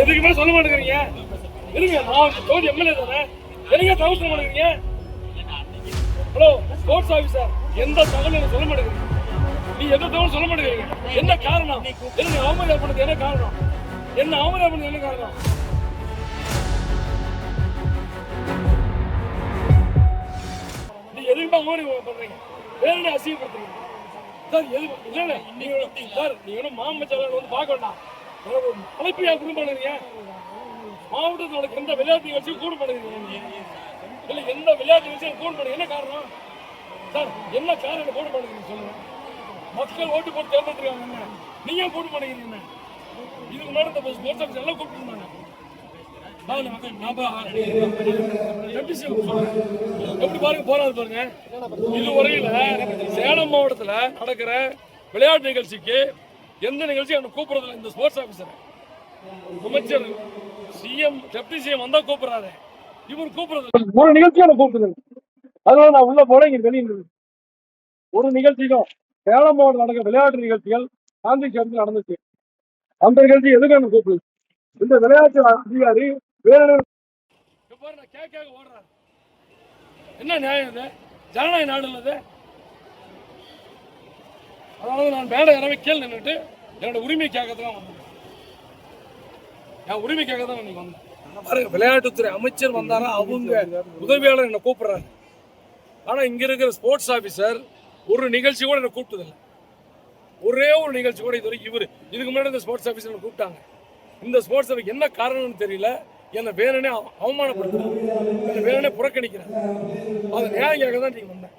எதுக்குமே சொல்ல மாட்டேங்கிறீங்க? இருங்க நான் தொகுதி எம்எல்ஏ தானே? எதுங்க தகவல் சொல்ல மாட்டேங்கிறீங்க ஹலோ ஸ்போர்ட்ஸ் ஆஃபீஸர் எந்த தகவலும் எனக்கு சொல்ல மாட்டேங்கிறீங்க. நீ எந்த தகவல் சொல்ல மாட்டேங்கிறீங்க. என்ன காரணம்? என்ன அவமரியாதை பண்ணது என்ன காரணம்? என்ன அவமரியாதை பண்ணது என்ன காரணம்? நீ எதுக்குமே அவமரியாதை பண்றீங்க? வேற என்ன அசிங்கப்படுத்துறீங்க? சார் எது இல்ல இல்ல நீங்க சார் நீங்க ஒன்றும் மாமச்சாளர் வந்து பார்க்க வேண்டாம். எனக்கு ஒரு அழைப்பியா கூட பண்ணுறீங்க மாவட்டத்தோட எந்த விளையாட்டு நிகழ்ச்சியும் கூடு பண்ணுறீங்க இல்லை எந்த விளையாட்டு நிகழ்ச்சியும் கூட பண்ணுங்க என்ன காரணம்? சார் என்ன காரணம் கூட பண்ணுறீங்க சொல்லுங்க. மக்கள் ஓட்டு போட்டு தேர்ந்தெடுத்துருக்காங்க என்ன? நீங்க ஏன் போட்டு பண்ணுறீங்க என்ன? இதுக்கு முன்னாடி இந்த ஸ்போர்ட்ஸ் ஆஃபீஸ் எல்லாம் கூப்பிட்டுருந்தாங்க எப்படி பாருங்க போறாரு பாருங்க. இதுவரையில சேலம் மாவட்டத்தில் நடக்கிற விளையாட்டு நிகழ்ச்சிக்கு எந்த நிகழ்ச்சியும் அவனை கூப்பிடுறதில்ல. இந்த ஸ்போர்ட்ஸ் ஆபீசர் அமைச்சர் சிஎம் டெப்டி சிஎம் வந்தா கூப்பிடுறாரு. இவர் கூப்பிடுறது ஒரு நிகழ்ச்சியும் அவனை கூப்பிடுறது அதனால நான் உள்ள போல இங்க வெளியே. ஒரு நிகழ்ச்சிக்கும் சேலம் மாவட்டம் நடக்கிற விளையாட்டு நிகழ்ச்சிகள் காந்தி சேர்ந்து நடந்துச்சு. அந்த நிகழ்ச்சி எதுக்கு எனக்கு கூப்பிடுது இந்த விளையாட்டு அதிகாரி வேற கேட்க ஓடுறாரு. என்ன நியாயம் இது? ஜனநாயக நாடு இல்லது அதாவது நான் மேடை இறவி கேள் நின்றுட்டு என்னோட உரிமைக்காக தான் வந்தேன். என் உரிமைக்காக தான் இன்னைக்கு வந்தேன். பாருங்க விளையாட்டுத்துறை அமைச்சர் வந்தாரா அவங்க உதவியாளர் என்னை கூப்பிடுறாங்க ஆனா இங்க இருக்கிற ஸ்போர்ட்ஸ் ஆபீசர் ஒரு நிகழ்ச்சி கூட என்னை கூப்பிட்டதில்லை. ஒரே ஒரு நிகழ்ச்சி கூட இது வரைக்கும் இவர் இதுக்கு முன்னாடி இந்த ஸ்போர்ட்ஸ் ஆஃபீஸர் என்னை கூப்பிட்டாங்க. இந்த ஸ்போர்ட்ஸ் ஆஃபீஸ் என்ன காரணம்னு தெரியல. என்னை வேணுனே அவ- அவமானப்படுத்துறாங்க என்னை வேணுனே புறக்கணிக்கிறாங்க அது நியாயம் கேட்க தான் நீங்கள் வந்தேன்.